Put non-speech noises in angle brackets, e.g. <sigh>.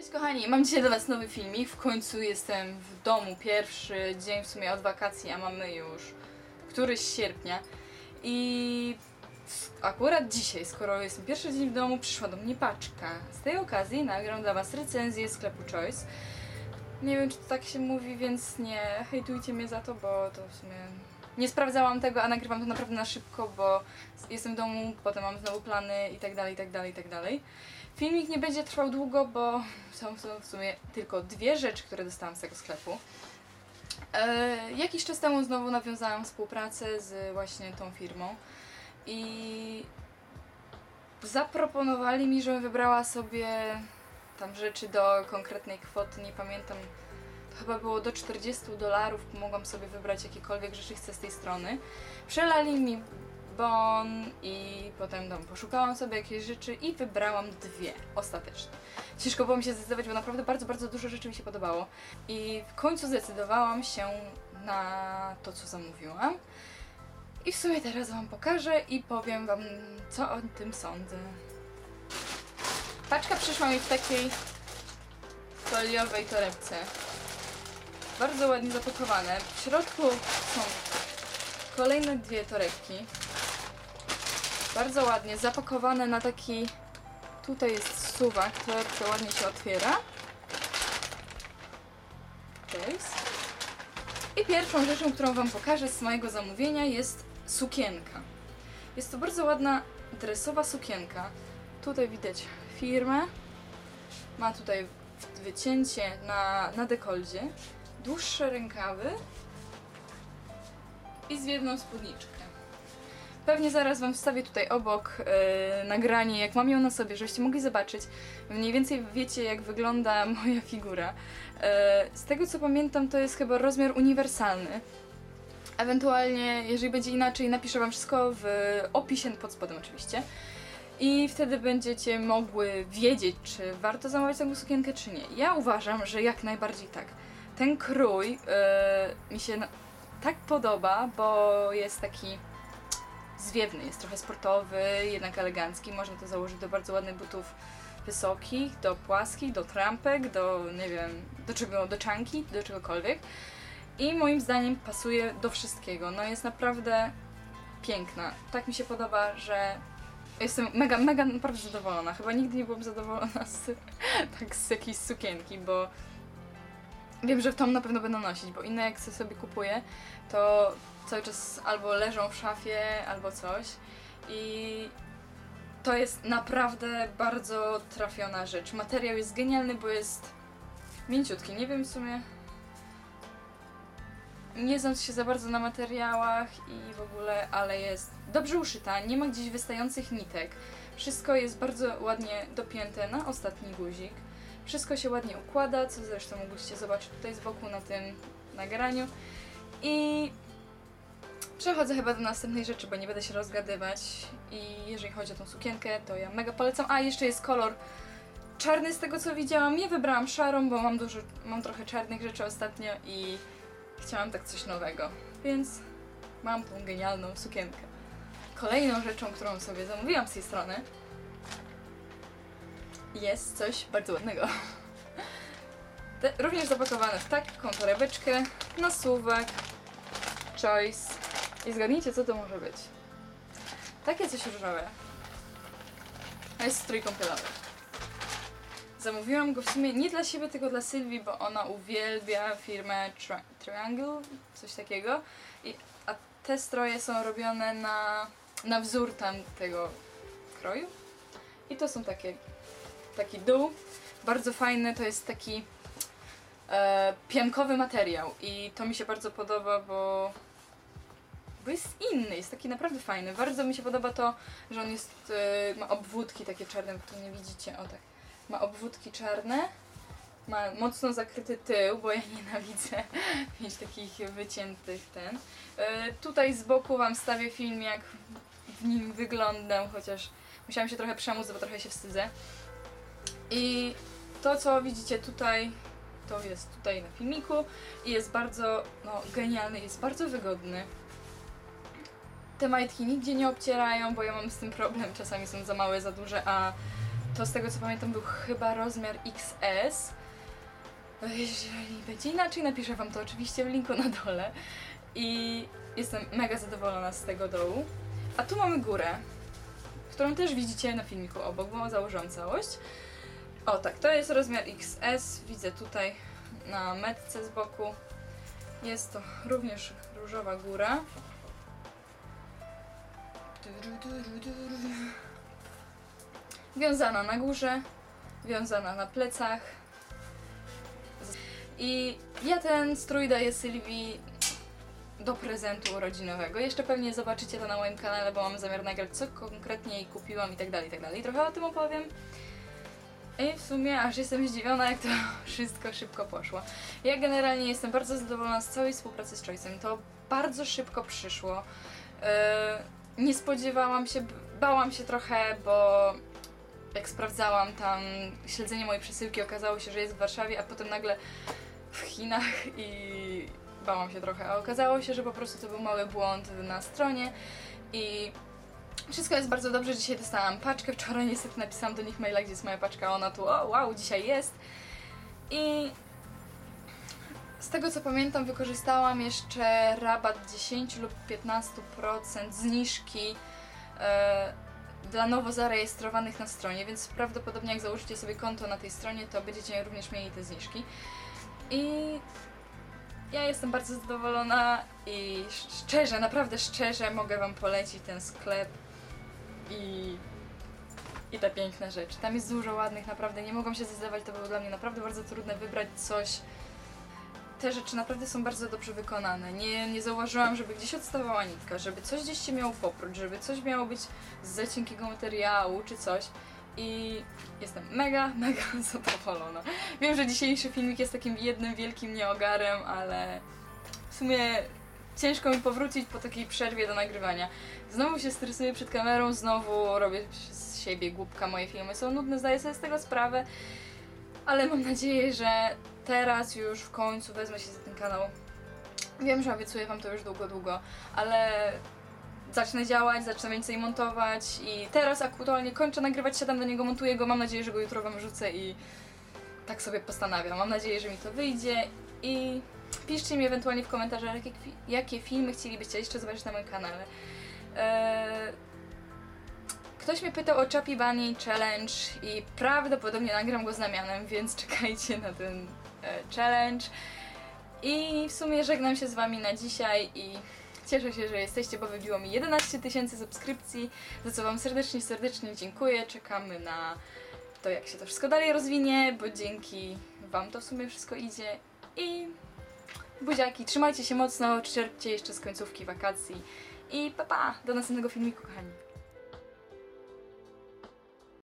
Cześć kochani, mam dzisiaj dla Was nowy filmik. W końcu jestem w domu, pierwszy dzień w sumie od wakacji, a mamy już któryś sierpnia. I akurat dzisiaj, skoro jestem pierwszy dzień w domu, przyszła do mnie paczka. Z tej okazji nagram dla Was recenzję sklepu Choice. Nie wiem, czy to tak się mówi, więc nie hejtujcie mnie za to, bo to w sumie nie sprawdzałam tego, a nagrywam to naprawdę na szybko, bo jestem w domu, potem mam znowu plany i tak dalej, i tak dalej, i tak dalej. Filmik nie będzie trwał długo, bo są w sumie tylko dwie rzeczy, które dostałam z tego sklepu. E, jakiś czas temu znowu nawiązałam współpracę z właśnie tą firmą i zaproponowali mi, żebym wybrała sobie tam rzeczy do konkretnej kwoty, nie pamiętam, to chyba było do 40 dolarów, mogłam sobie wybrać jakiekolwiek rzeczy chcę z tej strony. Przelali mi bon i potem tam poszukałam sobie jakieś rzeczy i wybrałam dwie ostatecznie. Ciężko było mi się zdecydować, bo naprawdę bardzo, bardzo dużo rzeczy mi się podobało. I w końcu zdecydowałam się na to, co zamówiłam. I w sumie teraz Wam pokażę i powiem Wam, co o tym sądzę. Paczka przyszła mi w takiej foliowej torebce. Bardzo ładnie zapakowane. W środku są kolejne dwie torebki. Bardzo ładnie zapakowane na taki. Tutaj jest suwak, torebka ładnie się otwiera. I pierwszą rzeczą, którą Wam pokażę z mojego zamówienia jest sukienka. Jest to bardzo ładna dresowa sukienka. Tutaj widać firmę. Ma tutaj wycięcie na, na dekoldzie. Dłuższe rękawy i z jedną spódniczkę. Pewnie zaraz Wam wstawię tutaj obok e, nagranie, jak mam ją na sobie, żebyście mogli zobaczyć. Mniej więcej wiecie, jak wygląda <laughs> moja figura. E, z tego co pamiętam, to jest chyba rozmiar uniwersalny. Ewentualnie, jeżeli będzie inaczej, napiszę Wam wszystko w opisie pod spodem oczywiście. I wtedy będziecie mogły wiedzieć, czy warto zamawiać taką sukienkę, czy nie. Ja uważam, że jak najbardziej tak. Ten krój e, mi się tak podoba, bo jest taki zwiewny, jest trochę sportowy, jednak elegancki. Można to założyć do bardzo ładnych butów wysokich, do płaskich, do trampek, do nie wiem, do czego, do czanki, do czegokolwiek. I moim zdaniem pasuje do wszystkiego. No jest naprawdę piękna. Tak mi się podoba, że jestem mega, mega naprawdę zadowolona. Chyba nigdy nie byłam zadowolona z, <laughs> tak z jakiejś sukienki, bo wiem, że w tą na pewno będę nosić, bo inne jak sobie kupuję, to cały czas albo leżą w szafie, albo coś. I to jest naprawdę bardzo trafiona rzecz. Materiał jest genialny, bo jest mięciutki. Nie wiem w sumie. Nie znam się za bardzo na materiałach i w ogóle, ale jest dobrze uszyta, nie ma gdzieś wystających nitek. Wszystko jest bardzo ładnie dopięte na ostatni guzik. Wszystko się ładnie układa, co zresztą mogliście zobaczyć tutaj z boku na tym nagraniu. I przechodzę chyba do następnej rzeczy, bo nie będę się rozgadywać. I jeżeli chodzi o tą sukienkę, to ja mega polecam. A, jeszcze jest kolor czarny z tego co widziałam. Nie wybrałam szarą, bo mam dużo, mam trochę czarnych rzeczy ostatnio i chciałam tak coś nowego. Więc mam tą genialną sukienkę. Kolejną rzeczą, którą sobie zamówiłam z tej strony jest coś bardzo ładnego. Te, również zapakowane w taką torebeczkę, nasuwak, choice. I zgadnijcie, co to może być. Takie coś różowe. A jest strój kąpielowy. Zamówiłam go w sumie nie dla siebie, tylko dla Sylwii, bo ona uwielbia firmę Tri- Triangle, coś takiego. I, a te stroje są robione na, na wzór tam tego kroju. I to są takie, taki dół. Bardzo fajny, to jest taki e, piankowy materiał. I to mi się bardzo podoba, bo bo jest inny, jest taki naprawdę fajny. Bardzo mi się podoba to, że on jest, e, ma obwódki takie czarne, tu nie widzicie, o tak. Ma obwódki czarne, ma mocno zakryty tył, bo ja <laughs> nienawidzę mieć takich wyciętych ten. E, tutaj z boku wam stawię film, jak w nim wyglądam, chociaż musiałam się trochę przemóc, bo trochę się wstydzę. I to, co widzicie tutaj, to jest tutaj na filmiku i jest bardzo, no, genialny, jest bardzo wygodny. Te majtki nigdzie nie obcierają, bo ja mam z tym problem, czasami są za małe, za duże, a to z tego co pamiętam był chyba rozmiar XS. Jeżeli będzie inaczej, napiszę Wam to oczywiście w linku na dole. I jestem mega zadowolona z tego dołu. A tu mamy górę, którą też widzicie na filmiku obok, bo założyłam całość. O tak, to jest rozmiar XS, widzę tutaj na metce z boku. Jest to również różowa góra. Wiązana na górze, wiązana na plecach. I ja ten strój daję Sylwii do prezentu urodzinowego. Jeszcze pewnie zobaczycie to na moim kanale, bo mam zamiar nagrać, co konkretnie jej kupiłam i tak dalej, i tak dalej. Trochę o tym opowiem. I w sumie aż jestem zdziwiona, jak to <laughs> wszystko szybko poszło. Ja generalnie jestem bardzo zadowolona z całej współpracy z Choice'em. To bardzo szybko przyszło. Yy, nie spodziewałam się, bałam się trochę, bo jak sprawdzałam tam śledzenie mojej przesyłki, okazało się, że jest w Warszawie, a potem nagle w Chinach i bałam się trochę. A okazało się, że po prostu to był mały błąd na stronie i wszystko jest bardzo dobrze. Dzisiaj dostałam paczkę. Wczoraj niestety napisałam do nich maila, gdzie jest moja paczka, ona tu, o wow, dzisiaj jest. I z tego co pamiętam, wykorzystałam jeszcze rabat 10 lub 15% zniżki e, dla nowo zarejestrowanych na stronie, więc prawdopodobnie jak założycie sobie konto na tej stronie, to będziecie również mieli te zniżki. I ja jestem bardzo zadowolona i szczerze, naprawdę szczerze mogę Wam polecić ten sklep i, i te piękne rzeczy. Tam jest dużo ładnych, naprawdę nie mogłam się zdecydować, to było dla mnie naprawdę bardzo trudne wybrać coś. Te rzeczy naprawdę są bardzo dobrze wykonane. Nie, nie zauważyłam, żeby gdzieś odstawała nitka, żeby coś gdzieś się miało poprócz, żeby coś miało być z za cienkiego materiału czy coś. I jestem mega, <laughs> mega zadowolona. Wiem, że dzisiejszy filmik jest takim jednym wielkim nieogarem, ale w sumie ciężko mi powrócić po takiej przerwie do nagrywania. Znowu się stresuję przed kamerą, znowu robię z siebie głupka, moje filmy są nudne, zdaję sobie z tego sprawę, ale mam nadzieję, że teraz już w końcu wezmę się za ten kanał. Wiem, że obiecuję Wam to już długo, długo, ale zacznę działać, zacznę więcej montować i teraz aktualnie kończę nagrywać, siadam do niego, montuję go, mam nadzieję, że go jutro Wam rzucę i tak sobie postanawiam. Mam nadzieję, że mi to wyjdzie i piszcie mi ewentualnie w komentarzach, jakie, jakie filmy chcielibyście jeszcze zobaczyć na moim kanale. Eee, Ktoś mnie pytał o Chappy Bunny Challenge i prawdopodobnie nagram go z Namianem, więc <laughs> czekajcie na ten e, challenge. I w sumie żegnam się z Wami na dzisiaj i cieszę się, że jesteście, bo wybiło mi 11 tysięcy subskrypcji, za co Wam serdecznie, serdecznie dziękuję. Czekamy na to, jak się to wszystko dalej rozwinie, bo dzięki Wam to w sumie wszystko idzie. I buziaki, trzymajcie się mocno, czerpcie jeszcze z końcówki wakacji. I pa pa, do następnego filmiku, kochani.